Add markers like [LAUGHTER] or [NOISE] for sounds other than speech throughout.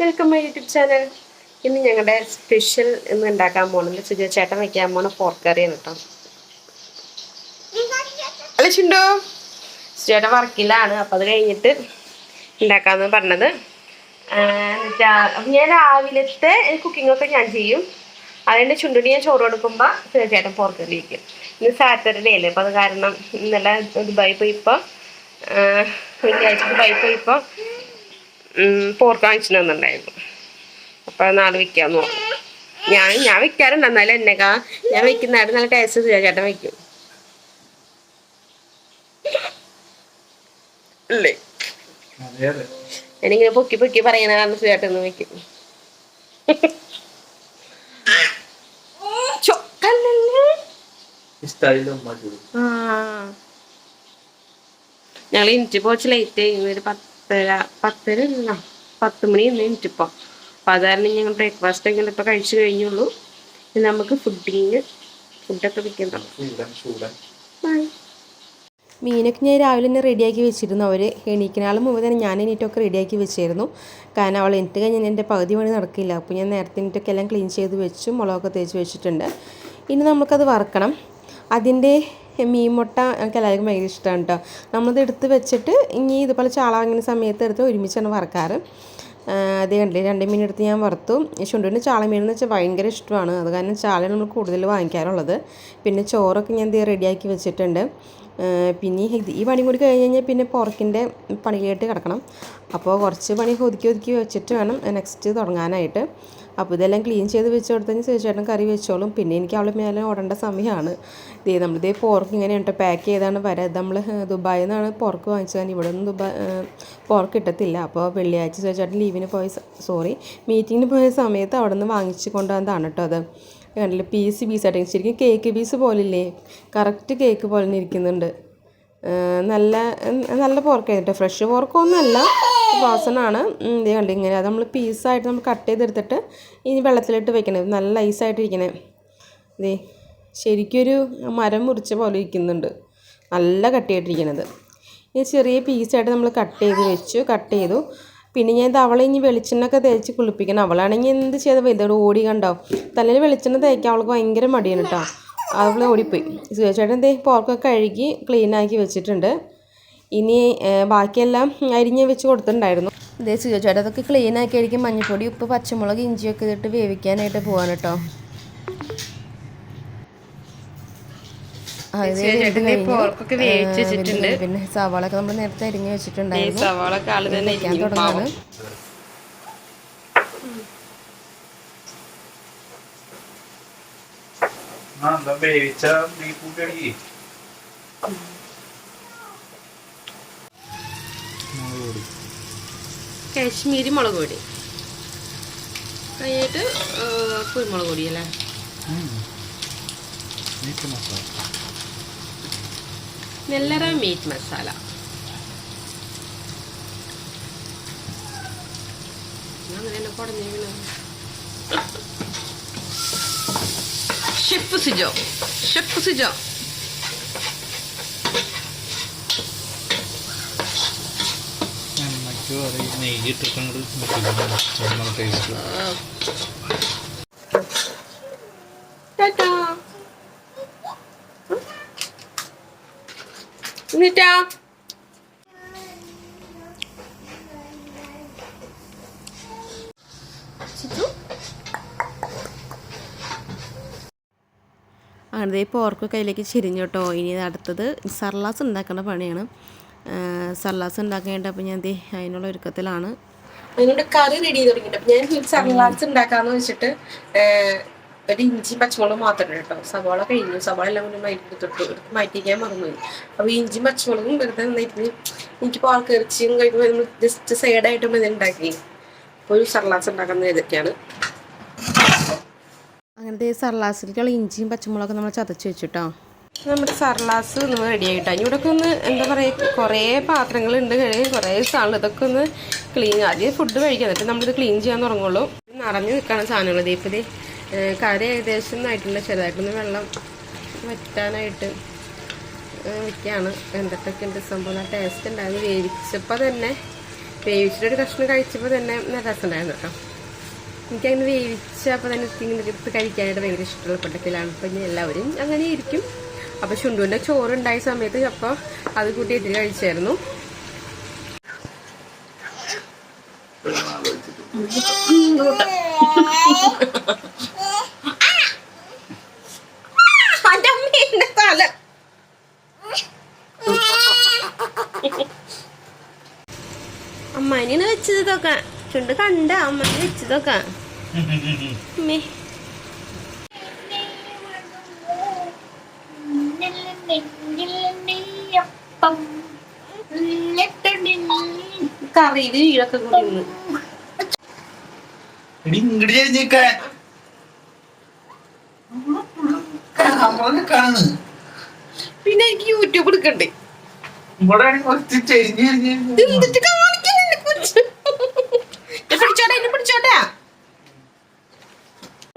Welcome my YouTube channel ഇന്ന് ഞങ്ങളുടെ special ഇന്ന് ഉണ്ടാക്കാൻ പോകുന്നത് സുജ ചേട്ടൻ വെക്കാൻ പോണ പോർക്ക് കറിയാണ് കേട്ടോ അല്ല ചുണ്ടോ? സുജേട്ടൻ വർക്കിലാണ്. അപ്പം അത് കഴിഞ്ഞിട്ട് ഉണ്ടാക്കാമെന്ന് പറഞ്ഞത്. ഞാൻ രാവിലത്തെ കുക്കിങ്ങൊക്കെ ഞാൻ ചെയ്യും. അതുകൊണ്ട് ചുണ്ടിന് ഞാൻ ചോറ് കൊടുക്കുമ്പോൾ തീർച്ചയായിട്ടും പോർക്കറി കറി വയ്ക്കും ഇന്ന് സാറ്റർഡേ അല്ലേ? അപ്പം അത് കാരണം ഇന്നലെ ദുബായി പോയിപ്പോൾ വെള്ളിയാഴ്ച ദുബായി പോയിപ്പോൾ പോർക്ക് വാങ്ങിച്ചു തന്നിട്ടുണ്ടായിരുന്നു. അപ്പോൾ നാളെ വെക്കാന്ന് പറഞ്ഞു. ഞാൻ ഞാൻ വെക്കാറുണ്ട്. എന്നാലും എന്നെക്കാ ഞാൻ വെക്കുന്നതായിട്ട് നല്ല ടേസ്റ്റ് ചേട്ടൻ വെക്കും. അല്ലേ ഞാനിങ്ങനെ പൊക്കി പൊക്കി പറയുന്ന കാരണം സുചേട്ടൻ വെക്കും. ഞങ്ങൾ ഇഞ്ചി പോച്ച് ലൈറ്റ് ആയി. ഒരു പത്തര പത്തര പത്ത് മണി ഇന്ന് ഇനിറ്റിപ്പോ അപ്പോൾ അത് ഞങ്ങൾ ബ്രേക്ക്ഫാസ്റ്റ് എങ്ങനെ ഇപ്പോൾ കഴിച്ചു കഴിഞ്ഞുള്ളൂ. ഇനി നമുക്ക് ഫുഡിങ് ഫുഡൊക്കെ വെക്കണം മീനൊക്കെ ഞാൻ രാവിലെ തന്നെ റെഡിയാക്കി വെച്ചിരുന്നു. അവർ എണീക്കനാൾ മുമ്പ് തന്നെ ഞാൻ എണീറ്റൊക്കെ റെഡിയാക്കി വെച്ചിരുന്നു. കാരണം അവൾ എനിക്ക് കഴിഞ്ഞാൽ എന്റെ പകുതി പണി നടക്കില്ല. അപ്പോൾ ഞാൻ നേരത്തെ എണീറ്റൊക്കെ എല്ലാം ക്ലീൻ ചെയ്ത് വെച്ചു മുളകൊക്കെ തേച്ച് വെച്ചിട്ടുണ്ട്. ഇനി നമുക്കത് വറക്കണം. അതിന്റെ മീൻ മുട്ട എനിക്ക് എല്ലാവർക്കും ഭയങ്കര ഇഷ്ടമാണ് കേട്ടോ നമ്മളത് എടുത്ത് വെച്ചിട്ട് ഇനി ഇതുപോലെ ചാള വാങ്ങുന്ന സമയത്ത് എടുത്ത് ഒരുമിച്ചാണ് വറക്കാറ്. അത് കണ്ടില്ലേ? രണ്ട് മീൻ എടുത്ത് ഞാൻ വറുത്തു. ചുണ്ടുവിന് ചാള മീൻ എന്ന് വെച്ചാൽ ഭയങ്കര ഇഷ്ടമാണ്. അത് കാരണം ചാളയാണ് നമ്മൾ കൂടുതൽ വാങ്ങിക്കാറുള്ളത്. പിന്നെ ചോറൊക്കെ ഞാൻ റെഡിയാക്കി വെച്ചിട്ടുണ്ട്. പിന്നെ ഈ പണി കൂടി കഴിഞ്ഞ് കഴിഞ്ഞാൽ പിന്നെ പുറക്കിന്റെ പണിയായിട്ട് കിടക്കണം. അപ്പോൾ കുറച്ച് പണി ഒതുക്കി ഒതുക്കി വെച്ചിട്ട് വേണം നെക്സ്റ്റ് തുടങ്ങാനായിട്ട്. അപ്പോൾ ഇതെല്ലാം ക്ലീൻ ചെയ്ത് വെച്ച് കൊടുത്തതിന് തീർച്ചയായിട്ടും കറി വെച്ചോളും. പിന്നെ എനിക്ക് അവളെ മേലെ ഓടേണ്ട സമയമാണ്. ഇതേ നമ്മളിതേ പോർക്ക് ഇങ്ങനെ ഉണ്ട് പാക്ക് ചെയ്താണ് വരാം. നമ്മൾ ദുബായിൽ നിന്നാണ് പോർക്ക് വാങ്ങിച്ചത്. ഇവിടെ ഒന്നും ദുബായ് പോർക്ക് കിട്ടത്തില്ല. അപ്പോൾ വെള്ളിയാഴ്ച ചേച്ചേട്ടൻ ലീവിന് പോയ സോറി മീറ്റിങ്ങിന് പോയ സമയത്ത് അവിടെ നിന്ന് വാങ്ങിച്ച് കൊണ്ടുവന്നതാണ് കേട്ടോ അത്. കണ്ടില്ല? പീസ് ആയിട്ട്. ശരിക്കും കേക്ക് പീസ് പോലില്ലേ? കറക്റ്റ് കേക്ക് പോലെ ഇരിക്കുന്നുണ്ട്. നല്ല നല്ല പോർക്കായിരുന്നു കേട്ടോ ഫ്രഷ് പോർക്കൊന്നുമല്ല വാസനാണ് ഇത് കണ്ടി ഇങ്ങനെ. അത് നമ്മൾ പീസായിട്ട് നമ്മൾ കട്ട് ചെയ്തെടുത്തിട്ട് ഇനി വെള്ളത്തിലിട്ട് വെക്കണേ നല്ല ഐസായിട്ടിരിക്കണേ. ഇതേ ശരിക്കൊരു മരം മുറിച്ച പോലെ ഇരിക്കുന്നുണ്ട്. നല്ല കട്ടിയായിട്ടിരിക്കണത്. ഇനി ചെറിയ പീസായിട്ട് നമ്മൾ കട്ട് ചെയ്ത് വെച്ചു കട്ട് ചെയ്തു. പിന്നെ ഞാൻ ഇത് ഇനി വെളിച്ചെണ്ണൊക്കെ തേച്ച് കുളിപ്പിക്കണം. അവളാണെങ്കിൽ എന്ത് ചെയ്ത വലുതോട് ഓടി കണ്ടോ. തലയിൽ വെളിച്ചെണ്ണ തേക്കാൻ അവൾക്ക് ഭയങ്കര മടിയാണ് കേട്ടോ അവൾ ഓടിപ്പോയി. സുരേഷേട്ടൻ എന്തേ പോർക്കൊക്കെ കഴുകി ക്ലീനാക്കി വെച്ചിട്ടുണ്ട്. ഇനി ബാക്കിയെല്ലാം അരിഞ്ഞ് വെച്ച് കൊടുത്തിട്ടുണ്ടായിരുന്നു. ഇതേ സുചോച്ചേട്ടാ അതൊക്കെ ക്ലീനാക്കി ആയിരിക്കും മഞ്ഞൾപ്പൊടി ഉപ്പ് പച്ചമുളക് ഇഞ്ചിയൊക്കെ ഇതിട്ട് വേവിക്കാനായിട്ട് പോവാണ് കേട്ടോ പിന്നെ സവാള ഒക്കെ നമ്മൾ നേരത്തെ അരിഞ്ഞ് വെച്ചിട്ടുണ്ടായിരുന്നു. സവാള. തുടങ്ങാണ്. ആ എന്താ വേവിച്ച നീ കൂട്ടി കാശ്മീരി മുളക് പൊടി. കഴിഞ്ഞിട്ട് കുരുമുളക് പൊടി അല്ലേ? നെല്ലറ മീറ്റ് മസാല. അങ്ങനെ ഷെഫ് സിജോ. ഷെഫ് സിജോ. അത് നെയ്യ് ഇട്ടിട്ട് ചുമ ടേസ്റ്റ് എന്നിട്ടാ അങ്ങനെ പോർക്ക് കയ്യിലേക്ക് ചെരിഞ്ഞോട്ടോ ഇനി അടുത്തത് സർലാസ് ഉണ്ടാക്കേണ്ട പണിയാണ്. സർലാസ് ഉണ്ടാക്കേണ്ട. അപ്പോൾ ഞാൻ ദേ അതിനുള്ള ഒരുക്കത്തിലാണ്. അതിനോട് കറി റെഡി ചെയ്ത് തുടങ്ങിയിട്ട്. ഞാൻ സല്ലാസ് ഉണ്ടാക്കാന്ന് വെച്ചിട്ട് ഒരു ഇഞ്ചി പച്ചമുളക് മാത്രമേ കേട്ടോ സവാള കഴിഞ്ഞു. സവാള എല്ലാം കൂടി മാറ്റി തൊട്ട്. മാറ്റിക്കാൻ മറന്നുപോയി. അപ്പൊ ഇഞ്ചി പച്ചമുളകും വെറുതെ നന്നായിരുന്നു എനിക്ക് ആൾക്ക് ഇറച്ചിയും കഴിക്കുമ്പോൾ നമ്മൾ ജസ്റ്റ് സൈഡായിട്ട് ഇത് ഉണ്ടാക്കി. അപ്പൊ ഒരു സർലാസ് ഉണ്ടാക്കുന്ന ഇതൊക്കെയാണ് അങ്ങനത്തെ സർലാസിലേക്കുള്ള ഇഞ്ചിയും പച്ചമുളകൊക്കെ നമ്മൾ ചതച്ച് വെച്ചിട്ടോ? നമ്മുടെ സർലാസ് ഒന്ന് റെഡി ആയിട്ടോ. ഇവിടെ ഒന്ന് എന്താ പറയുക കുറേ പാത്രങ്ങൾ ഉണ്ട് കഴുകി കുറേ സാധനം ഇതൊക്കെ ഒന്ന് ക്ലീൻ ആദ്യം ഫുഡ് കഴിക്കാം. എന്നിട്ട് നമ്മളിത് ക്ലീൻ ചെയ്യാൻ തുടങ്ങുള്ളൂ. നിറഞ്ഞു നിൽക്കണം സാധനങ്ങൾ. ഇപ്പം ഏഹ് കറി ഏകദേശം നന്നായിട്ടുണ്ട് ചെറുതായിട്ടൊന്ന് വെള്ളം വറ്റാനായിട്ട് വയ്ക്കുകയാണ് എന്തൊക്കെ ഉണ്ട് സംഭവം. ടേസ്റ്റ് ഉണ്ടായിരുന്നു. വേവിച്ചപ്പോൾ തന്നെ വേവിച്ചിട്ടൊരു കഷ്ണം കഴിച്ചപ്പോൾ തന്നെ നല്ല രസമുണ്ടായിരുന്നു കേട്ടോ. എനിക്കങ്ങനെ വേവിച്ചപ്പോൾ തന്നെ ഇങ്ങനെ എടുത്ത് കഴിക്കാനായിട്ട് ഭയങ്കര ഇഷ്ടമുള്ള കൂട്ടത്തിലാണ് അപ്പം എല്ലാവരും അങ്ങനെ ഇരിക്കും. അപ്പോൾ ചുണ്ടുവിന്റെ ചോറുണ്ടായ സമയത്ത് അപ്പോൾ അത് കൂട്ടി ഇത്തിരി കഴിച്ചായിരുന്നു തല. അമ്മാനിയാണ് വെച്ചത് ഇതൊക്കെ ചുണ്ട് കണ്ട അമ്മാനി വെച്ചതൊക്കെ. [LAUGHS] കറിയിൽ വീടൊക്കെ കൂടി നിന്ന് പിന്നെ എനിക്ക് യൂട്യൂബ് എടുക്കണ്ടേ?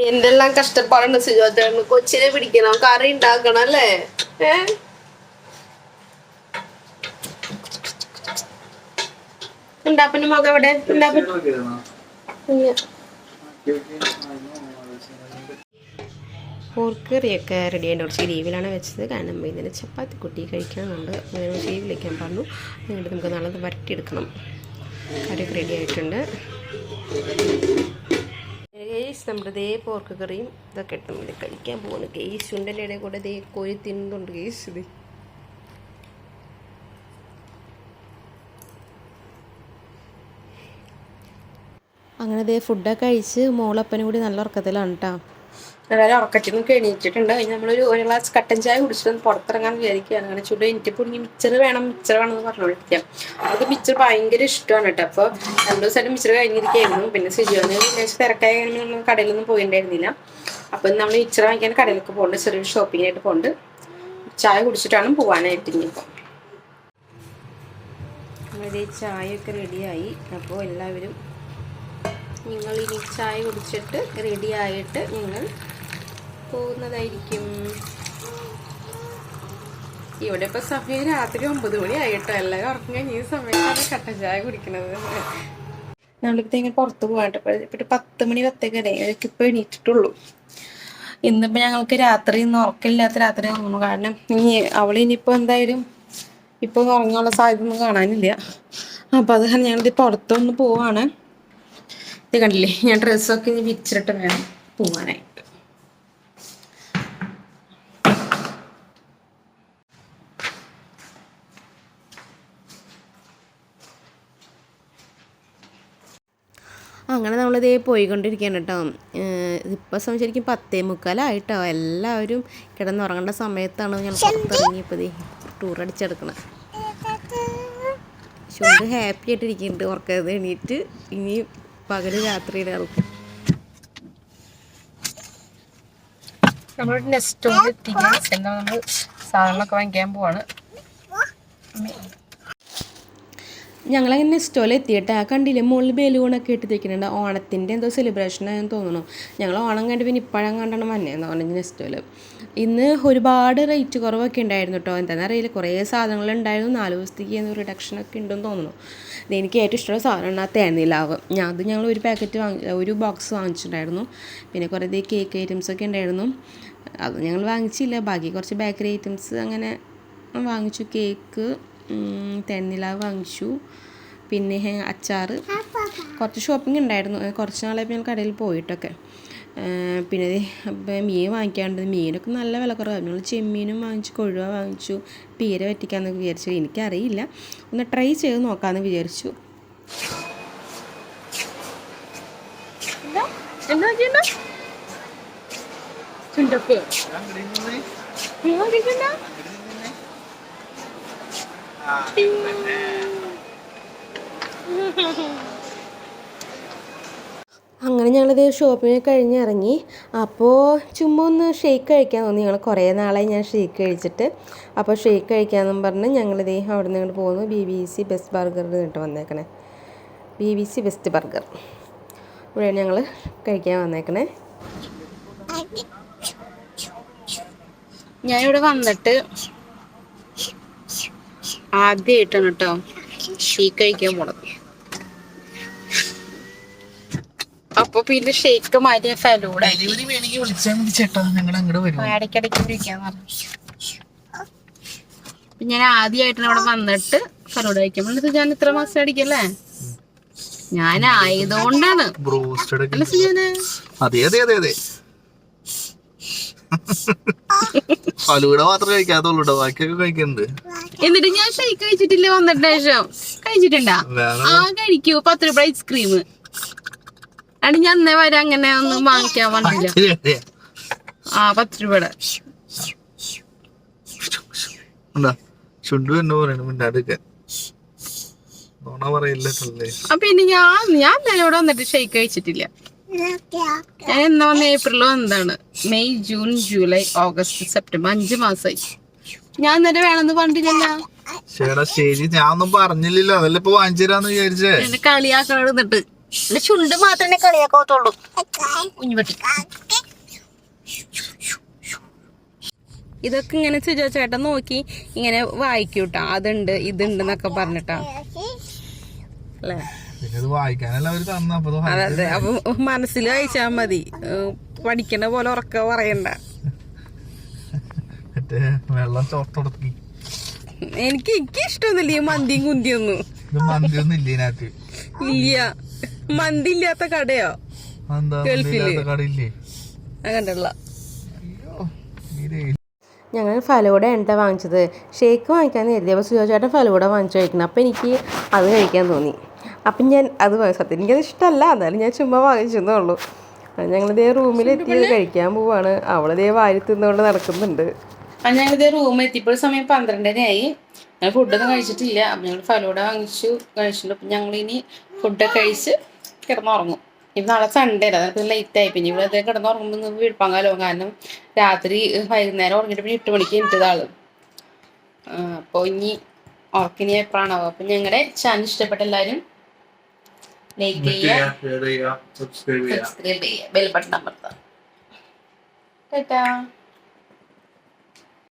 എന്തെല്ലാം കഷ്ടപ്പാടുണ്ട് സുജോത്തേണ് കൊച്ചിനെ പിടിക്കണം കറി ഉണ്ടാക്കണം അല്ലേ? ഏ? ഉണ്ടാപ്പന്റെ മകൻ എവിടെ? ഉണ്ടാപ്പൻ ഇല്ല. പോർക്ക് കറിയൊക്കെ റെഡി ആയിട്ട് കുറച്ച് ലീവിലാണ് വെച്ചത്. കാരണം ഇതിന് ചപ്പാത്തി കുട്ടി കഴിക്കാനുണ്ട്. അങ്ങനെ ലീവ് വയ്ക്കാൻ പറഞ്ഞു. എന്നിട്ട് നമുക്ക് നാളെ അത് വരട്ടിയെടുക്കണം. കറിയൊക്കെ റെഡി ആയിട്ടുണ്ട്. ഗേസ് നമ്മുടെ ദേ പോർക്ക് കറിയും ഇതൊക്കെ ഇട്ട് നമ്മൾ കഴിക്കാൻ പോകുന്നു ഗേസ് ഉണ്ടല്ലേ കൂടെ ദേ കോഴി തിന്നുന്നുണ്ട് ഗേസ് ഇത്. അങ്ങനെ ദേ ഫുഡൊക്കെ കഴിച്ച് മോളപ്പനും കൂടി നല്ല ഉറക്കത്തിലാണ് കേട്ടോ എല്ലാവരും ഉറക്കത്തിൽ നിന്ന് എണീറ്റിട്ടുണ്ട്. അതിന് നമ്മളൊരു ഒരു ഗ്ലാസ് കട്ടൻ ചായ കുടിച്ചിട്ട് പുറത്തിറങ്ങാൻ വിചാരിക്കുകയാണ്. അങ്ങനെ ചൂട് എനിക്ക് പൊടിഞ്ഞ് മിച്ചർ വേണം മിച്ചർ വേണം എന്ന് പറഞ്ഞുകൊണ്ടിരിക്കാം നമുക്ക് മിച്ചർ ഭയങ്കര ഇഷ്ടമാണ് കേട്ടോ അപ്പോൾ രണ്ടു ദിവസമായിട്ട് മിച്ചർ കഴിഞ്ഞിരിക്കുകയായിരുന്നു. പിന്നെ സിജുവിന് ലേശം തിരക്കായ കഴിഞ്ഞാൽ നമ്മൾ കടയിലൊന്നും പോയിണ്ടായിരുന്നില്ല. അപ്പം നമ്മൾ മിച്ചർ വാങ്ങിക്കാൻ കടയിലൊക്കെ പോകുന്നുണ്ട് ചെറിയൊരു ഷോപ്പിങ്ങിനായിട്ട് പോകുന്നുണ്ട് ചായ കുടിച്ചിട്ടാണ് പോകാനായിട്ട് ഇനിയിപ്പോൾ നമ്മുടെ ചായയൊക്കെ റെഡിയായി അപ്പോൾ എല്ലാവരും നിങ്ങൾ ഇനി ചായ കുടിച്ചിട്ട് റെഡിയായിട്ട് നിങ്ങൾ പോകുന്നതായിരിക്കും. ഇവിടെ ഇപ്പൊ സമയം രാത്രി ഒമ്പത് മണി ആയിട്ടോ. എല്ലാവരും ഉറക്കം കഴിഞ്ഞ ഈ സമയത്താണ് കട്ട ചായ കുടിക്കുന്നത് നമ്മളിപ്പോ ഇങ്ങനെ പുറത്ത് പോകാണ്ട് ഇപ്പൊ പത്ത് മണി പത്തേക്കല്ലേ ഇവരൊക്കെ ഇപ്പൊ എണീറ്റിട്ടുള്ളൂ. ഇന്നിപ്പോ ഞങ്ങൾക്ക് രാത്രി ഇന്ന് ഉറക്കമില്ലാത്ത രാത്രി തോന്നുന്നു കാരണം ഇനി അവൾ ഇനിയിപ്പോ എന്തായാലും ഇപ്പൊ ഉറങ്ങാനുള്ള സാധ്യത ഒന്നും കാണാനില്ല. അപ്പൊ അത് ഞങ്ങളിത് പുറത്തൊന്ന് പോവാണ്. ഇത് കണ്ടില്ലേ? ഞാൻ ഡ്രസ്സൊക്കെ ഇനി വിരിച്ചിട്ട് വേണം പോവാനായിട്ട് അങ്ങനെ നമ്മളിതേ പോയിക്കൊണ്ടിരിക്കുകയാണ് കേട്ടോ. ഇതിപ്പോൾ സമയം ശരിക്കും പത്തേ മുക്കാലായിട്ടോ. എല്ലാവരും കിടന്നുറങ്ങേണ്ട സമയത്താണ് ഞാൻ പുറത്തിറങ്ങിയപ്പോൾ ദേ ടൂർ അടിച്ചെടുക്കണം. ചുണ്ട് ഹാപ്പി ആയിട്ടിരിക്കുന്നുണ്ട് ഉറക്കരുത് ഉറക്കത് എണീറ്റ് ഇനി പകൽ ആൾക്കും നമ്മൾ നെക്സ്റ്റ് എത്തിക്കാൻ എന്താ നമ്മൾ സാധനങ്ങളൊക്കെ വാങ്ങിക്കാൻ പോവാണ്. ഞങ്ങളങ്ങനെ നെസ്റ്റോയിൽ എത്തിയിട്ട്. ആ കണ്ടില്ലേ മുകളിൽ ബലൂണൊക്കെ ഇട്ട് തയ്ക്കുന്നുണ്ട് ഓണത്തിന്റെ എന്തോ സെലിബ്രേഷൻ ആയെന്ന് തോന്നുന്നു. ഞങ്ങൾ ഓണം കണ്ട് പിന്നെ ഇപ്പോഴും കണ്ടാണ് മഞ്ഞയെന്ന് പറഞ്ഞ നെസ്റ്റോയിൽ ഇന്ന് ഒരുപാട് റേറ്റ് കുറവൊക്കെ ഉണ്ടായിരുന്നു കേട്ടോ എന്താണെന്ന് അറിയില്ല. കുറേ സാധനങ്ങൾ ഉണ്ടായിരുന്നു. നാല് ദിവസത്തേക്ക് ഒക്കെ ഉണ്ടെന്ന് തോന്നുന്നു. എനിക്ക് ഏറ്റവും ഇഷ്ടമുള്ള സാധനമാണ് ആ തേനിലാവ്. ഞാൻ അത് ഞങ്ങൾ ഒരു പാക്കറ്റ് വാങ്ങി ഒരു ബോക്സ് വാങ്ങിച്ചിട്ടുണ്ടായിരുന്നു. പിന്നെ കുറേ കേക്ക് ഐറ്റംസ് ഒക്കെ ഉണ്ടായിരുന്നു. അത് ഞങ്ങൾ വാങ്ങിച്ചില്ല. ബാക്കി കുറച്ച് ബേക്കറി ഐറ്റംസ് അങ്ങനെ വാങ്ങിച്ചു. കേക്ക് തേനിലാവ് വാങ്ങിച്ചു പിന്നെ അച്ചാർ കുറച്ച് ഷോപ്പിംഗ് ഉണ്ടായിരുന്നു. കുറച്ച് നാളായി ഞാൻ കടയിൽ പോയിട്ടൊക്കെ. പിന്നെ മീൻ വാങ്ങിക്കാണ്ട് മീനൊക്കെ നല്ല വില കുറവാണ് ഞങ്ങൾ ചെമ്മീനും വാങ്ങിച്ചു കൊഴുവ വാങ്ങിച്ചു പീര പറ്റിക്കാമെന്നൊക്കെ വിചാരിച്ചു. എനിക്കറിയില്ല. ഒന്ന് ട്രൈ ചെയ്ത് നോക്കാമെന്ന് വിചാരിച്ചു. എന്താ [LAUGHS] അങ്ങനെ ഞങ്ങളിത് ഷോപ്പിങ് കഴിഞ്ഞ് ഇറങ്ങി. അപ്പോൾ ചുമ്മാ ഒന്ന് ഷേക്ക് കഴിക്കാൻ തോന്നി. ഞങ്ങൾ കുറേ നാളായി ഞാൻ ഷേക്ക് കഴിച്ചിട്ട്. അപ്പോൾ ഷേക്ക് കഴിക്കാമെന്നും പറഞ്ഞ് ഞങ്ങളിത് അവിടെ നിന്ന് ഇങ്ങോട്ട് പോകുന്നു B B C best burger കേട്ടോ വന്നേക്കണേ. B B C best burger ഇവിടെ ഞങ്ങൾ കഴിക്കാൻ വന്നേക്കണേ. ഞാനിവിടെ വന്നിട്ട് ആദ്യമായിട്ടാണ് കേട്ടോ ഷേക്ക് കഴിക്കാൻ പോണത്. അപ്പൊ പിന്നെ ഷേക്ക് മാറ്റിയ ഫലൂടെ ഡെലിവറി വിളിച്ചാൽ മതി ചേട്ടാ. ഞങ്ങൾ അങ്ങോട്ട് വരും. ഞാൻ ആദ്യമായിട്ടാണ് അവിടെ വന്നിട്ട് ഫലൂട കഴിക്കാൻ എന്നിട്ട് ഞാൻ ഇത്ര മാസം അടിക്കല്ലേ ഞാൻ ആയതുകൊണ്ടാണ്. അതെ അതെ അതെ അതെ. [LAUGHS] ഫലൂട മാത്രം കഴിക്കാത്തുള്ളൂ കേട്ടോ ബാക്കിയൊക്കെ കഴിക്കുന്നുണ്ട് എന്നിട്ട് ഞാൻ ഷേക്ക് കഴിച്ചിട്ടില്ല വന്നിട്ട് ശേഷം. കഴിച്ചിട്ടുണ്ടാ? ആ കഴിക്കൂ പത്ത് രൂപ ഐസ്ക്രീം ആണ് ഞാൻ അന്നേ വരെ അങ്ങനെ ഒന്നും വാങ്ങിക്കാൻ വന്നില്ല. ആ പത്ത് രൂപയുടെ. എന്താ? ചുണ്ടു എന്ന് പറയണ മിണ്ടാടുക്കാൻ നോണ പറയില്ല അപ്പൊ പിന്നെ ഞാൻ ഞാൻ എന്തായാലും ഇവിടെ വന്നിട്ട് ഷേക്ക് കഴിച്ചിട്ടില്ല. ഞാൻ എന്നാ വന്ന ഏപ്രിലോ എന്താണ് May June July August September അഞ്ച് മാസമായി ഞാൻ എന്നിട്ട് വേണമെന്ന് പറഞ്ഞിട്ടില്ല. ചേടാ ശരി. ഞാൻ ഒന്നും പറഞ്ഞില്ലല്ലോ. അതല്ല ഇപ്പൊ വാങ്ങിച്ചു തരാന്ന് വിചാരിച്ചേ? എന്നെ കളിയാക്കണ എന്നിട്ട് എന്റെ ചുണ്ട് മാത്രമേ കളിയാക്കാത്തുള്ളൂ കുഞ്ഞുപറ്റി ഇതൊക്കെ ഇങ്ങനെ സുജോ ചേട്ടൻ നോക്കി ഇങ്ങനെ വായിക്കൂട്ടാ. അതുണ്ട് ഇതുണ്ട് എന്നൊക്കെ പറഞ്ഞിട്ടാ. അല്ലേ? അതെ അപ്പൊ മനസ്സിൽ വായിച്ചാ മതി. പഠിക്കണ പോലെ ഉറക്ക പറയണ്ട. വെള്ളം ചോർത്തുടക്കി എനിക്ക് എനിക്ക് ഇഷ്ടമൊന്നുമില്ല ഈ മന്തിയും കുന്തിയൊന്നും. ഇത് മന്തി ഒന്നും ഇല്ല ഇതിനകത്ത്. ഇല്ല. മന്തി ഇല്ലാത്ത കടയോ? ഗൾഫിൽ. അങ്ങനെയുള്ള ഞങ്ങൾ ഫലൂട എണ്ണ വാങ്ങിച്ചത്? ഷേക്ക് വാങ്ങിക്കാൻ കരുതി. അപ്പോൾ സുജോ ചേട്ടൻ ഫലൂട വാങ്ങിച്ചു കഴിക്കണം. അപ്പോൾ എനിക്ക് അത് കഴിക്കാൻ തോന്നി. അപ്പം ഞാൻ അത് സത്യം എനിക്കത് ഇഷ്ടമല്ല. എന്നാലും ഞാൻ ചുമ്മാ വാങ്ങിച്ചെന്നേ ഉള്ളൂ ഞങ്ങളിതേ റൂമിലെത്തി കഴിക്കാൻ പോവാണ്. അവളിതേ വാരി തിന്നുകൊണ്ട് നടക്കുന്നുണ്ട്. അപ്പം ഞങ്ങളിതേ റൂമിൽ എത്തിയപ്പോൾ സമയം പന്ത്രണ്ടരയായി. ഞങ്ങൾ ഫുഡൊന്നും കഴിച്ചിട്ടില്ല. അപ്പം ഞങ്ങൾ ഫലൂട വാങ്ങിച്ചു കഴിച്ചിട്ടുണ്ട്. അപ്പം ഞങ്ങളിനി ഇനി ഫുഡൊക്കെ കഴിച്ച് കിടന്നുറങ്ങും. ഇപ്പം നാളെ സൺഡേ അല്ല? അതൊക്കെ ലേറ്റ് ആയി. പിന്നെ ഇവിടെ കിടന്നുറങ്ങുമ്പോൾ നിങ്ങൾക്ക് വീഴ്പാങ്കാലോ കാരണം രാത്രി വൈകുന്നേരം ഉറങ്ങിയിട്ട് പിന്നെ എട്ട് മണിക്ക് എണീറ്റതാൾ അപ്പോൾ ഇനി ഉറക്കിനി എപ്പോഴാണാവുക അപ്പം ഞങ്ങളുടെ ചാനൽ ഇഷ്ടപ്പെട്ട എല്ലാവരും ലൈക്ക് ചെയ്യുക സബ്സ്ക്രൈബ് ചെയ്യാം സബ്സ്ക്രൈബ് ചെയ്യുക ബെൽ ബട്ടൺ അമർത്താം. ടാറ്റാ